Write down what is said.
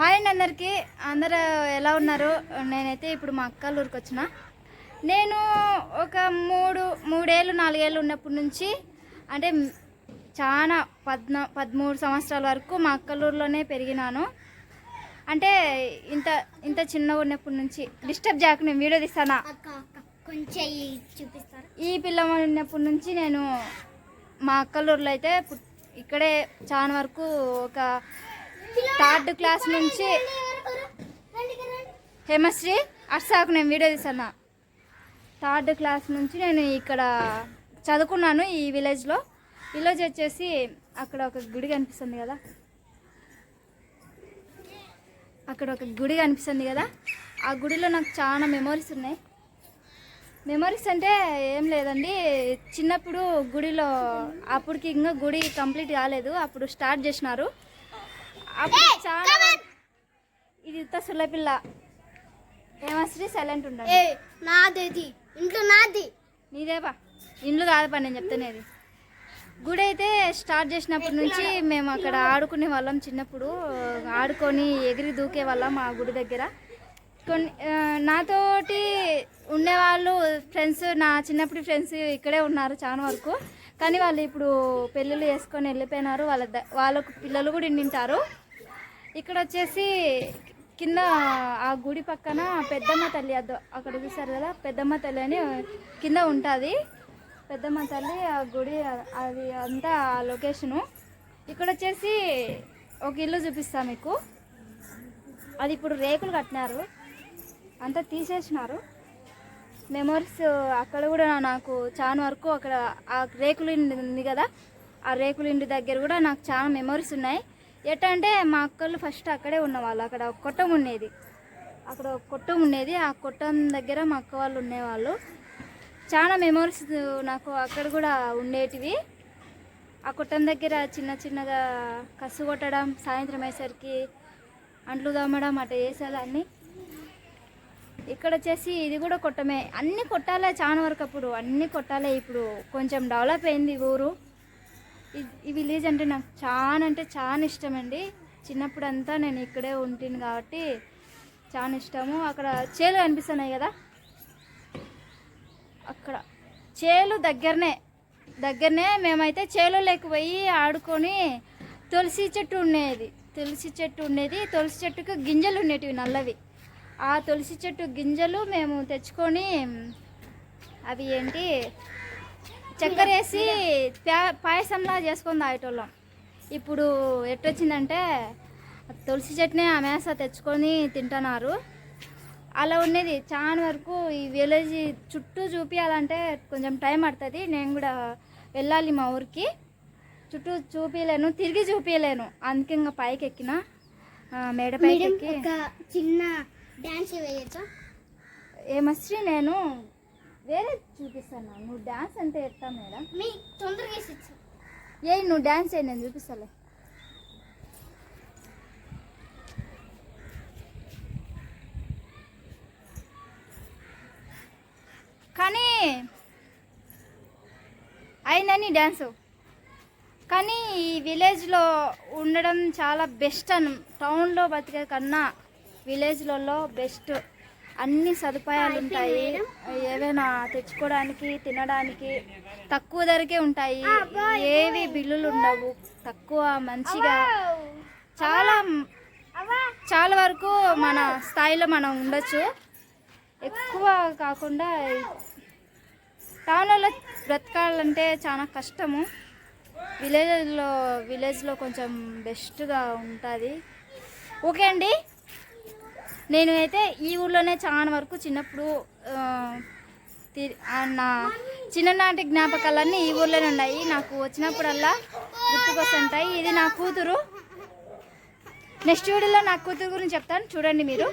Hi అండి అందరికీ. అందరూ ఎలా ఉన్నారు? నేనైతే ఇప్పుడు మా అక్కల ఊరికి వచ్చిన. నేను ఒక మూడు మూడేళ్ళు నాలుగేళ్ళు ఉన్నప్పటి నుంచి అంటే చాలా పద్నా పదమూడు సంవత్సరాల వరకు మా అక్కల ఊర్లోనే పెరిగినాను. అంటే ఇంత ఇంత చిన్నగా ఉన్నప్పటి నుంచి డిస్టర్బ్ చేయకు నేను వీడియో తీస్తానా? కొంచెం ఈ చూపిస్తారా? ఈ పిల్ల ఉన్నప్పటి నుంచి నేను మా అక్కలూరులో అయితే ఇక్కడే చాలా వరకు ఒక థర్డ్ క్లాస్ నుంచి హేమశ్రీ అర్సాకు నేను వీడియో తీసాను థర్డ్ క్లాస్ నుంచి నేను ఇక్కడ చదువుకున్నాను ఈ విలేజ్లో విలేజ్ వచ్చేసి అక్కడ ఒక గుడి కనిపిస్తుంది కదా. అక్కడ ఒక గుడి కనిపిస్తుంది కదా. ఆ గుడిలో నాకు చాలా మెమోరీస్ ఉన్నాయి. మెమరీస్ అంటే ఏం లేదండి. చిన్నప్పుడు గుడిలో అప్పటికి ఇంకా గుడి కంప్లీట్ కాలేదు. అప్పుడు స్టార్ట్ చేసినారు. అప్పుడు చాలా ఇది ఉత్త సుల్లపిల్ల ఏమశ్రీ సైలెంట్ ఉండాలి ఏ నాది ఇది. ఇంట్లో నాది. నీదేపా ఇండ్లు కాదపా నేను చెప్తానేది గుడి అయితే స్టార్ట్ చేసినప్పటి నుంచి మేము అక్కడ ఆడుకునే వాళ్ళం చిన్నప్పుడు. ఆడుకొని ఎగిరి దూకే వాళ్ళం ఆ గుడి దగ్గర. కొన్ని నాతోటి ఉండేవాళ్ళు ఫ్రెండ్స్ నా చిన్నప్పుడు ఫ్రెండ్స్ ఇక్కడే ఉన్నారు చాలా వరకు. కానీ వాళ్ళు ఇప్పుడు పెళ్ళిళ్ళు చేసుకొని వెళ్ళిపోయినారు. వాళ్ళ వాళ్ళకు పిల్లలు కూడా ఇండింటారు ఇక్కడ వచ్చేసి కింద ఆ గుడి పక్కన పెద్దమ్మ తల్లి అద్దు అక్కడ చూసారు కదా పెద్దమ్మ తల్లి అని కింద ఉంటుంది. పెద్దమ్మ తల్లి ఆ గుడి అది అంతా ఆ లొకేషను. ఇక్కడ వచ్చేసి ఒక ఇల్లు చూపిస్తా మీకు. అది ఇప్పుడు రేకులు కట్టినారు. అంతా తీసేసినారు. మెమొరీస్ అక్కడ కూడా నాకు చాలా వరకు అక్కడ ఆ రేకులు ఇండి ఉంది కదా ఆ రేకులు ఇంటి దగ్గర కూడా నాకు చాలా మెమొరీస్ ఉన్నాయి. ఎట్లా అంటే మా అక్కలు ఫస్ట్ అక్కడే ఉన్నవాళ్ళు. అక్కడ ఒక కొట్టం ఉండేది. అక్కడ ఒక కొట్టం ఉండేది. ఆ కొట్టం దగ్గర మా అక్క వాళ్ళు ఉండేవాళ్ళు. చాలా మెమరీస్ నాకు అక్కడ కూడా ఉండేటివి. ఆ కొట్టం దగ్గర చిన్న చిన్నగా కసు కొట్టడం సాయంత్రం అయ్యేసరికి అంట్లు తోమడం అట్లా చేసేదాన్ని ఇక్కడ వచ్చేసి ఇది కూడా కొట్టమే. అన్ని కొట్టాలే చాలా వరకు అప్పుడు. అన్ని కొట్టాలే ఇప్పుడు. కొంచెం డెవలప్ అయింది ఊరు. ఈ- విలేజ్ అంటే నాకు చాలా అంటే చాలా ఇష్టం అండి చిన్నప్పుడు అంతా నేను ఇక్కడే ఉంటుంది కాబట్టి చాలా ఇష్టము. అక్కడ చేలు కనిపిస్తున్నాయి కదా? అక్కడ చేలు దగ్గరనే దగ్గరనే మేమైతే చేలు లేకపోయి ఆడుకొని తులసి చెట్టు ఉండేది. తులసి చెట్టు ఉండేది. తులసి చెట్టుకు గింజలు ఉండేటివి నల్లవి. ఆ తులసి చెట్టు గింజలు మేము తెచ్చుకొని అవి ఏంటి చక్కెర వేసి ప్యా- పాయసంలా చేసుకొని తాగేటోళ్ళం. ఇప్పుడు ఎట్టొచ్చిందంటే తులసి చెట్టుని ఆ మేస తెచ్చుకొని తింటున్నారు. అలా ఉండేది చాలా వరకు ఈ విలేజ్ చుట్టూ చూపించాలంటే కొంచెం టైం పడుతుంది. నేను కూడా వెళ్ళాలి మా ఊరికి. చుట్టూ చూపించలేను తిరిగి చూపించలేను అందుకే ఇంకా పైకి ఎక్కిన. మేడ పైకి ఎక్కి. చిన్న డాన్స్ వేయచ్చా? ఏమశ్రీ నేను వేరే చూపిస్తాను నువ్వు డ్యాన్స్ అంటే ఎట్టా మేడం? మీ తొందరగా వేసి ఏ నువ్వు డ్యాన్స్ చేయి నేను చూపిస్తాలే. కానీ! అయిందని డ్యాన్స్ కానీ ఈ విలేజ్లో ఉండడం చాలా బెస్ట్ అను. టౌన్లో బతికే కన్నా విలేజ్లలో బెస్ట్ అన్ని సదుపాయాలు ఉంటాయి. ఏవైనా తెచ్చుకోవడానికి తినడానికి తక్కువ ధరకే ఉంటాయి. ఏవి బిల్లులు ఉండవు. తక్కువ మంచిగా చాలా చాలా వరకు మన స్థాయిలో మనం ఉండొచ్చు. ఎక్కువ కాకుండా టౌన్లలో బ్రతకాలంటే చాలా కష్టము. విలేజ్లో విలేజ్లో కొంచెం బెస్ట్గా ఉంటుంది. ఓకే అండి. నేను అయితే ఈ ఊర్లోనే చాలా వరకు చిన్నప్పుడు నా చిన్ననాటి జ్ఞాపకాలన్నీ ఈ ఊర్లోనే ఉన్నాయి. నాకు వచ్చినప్పుడల్లా గుర్తుకొస్తుంటాయి. ఇది నా కూతురు. నెక్స్ట్ వీడియోలో నా కూతురు గురించి చెప్తాను. చూడండి మీరు.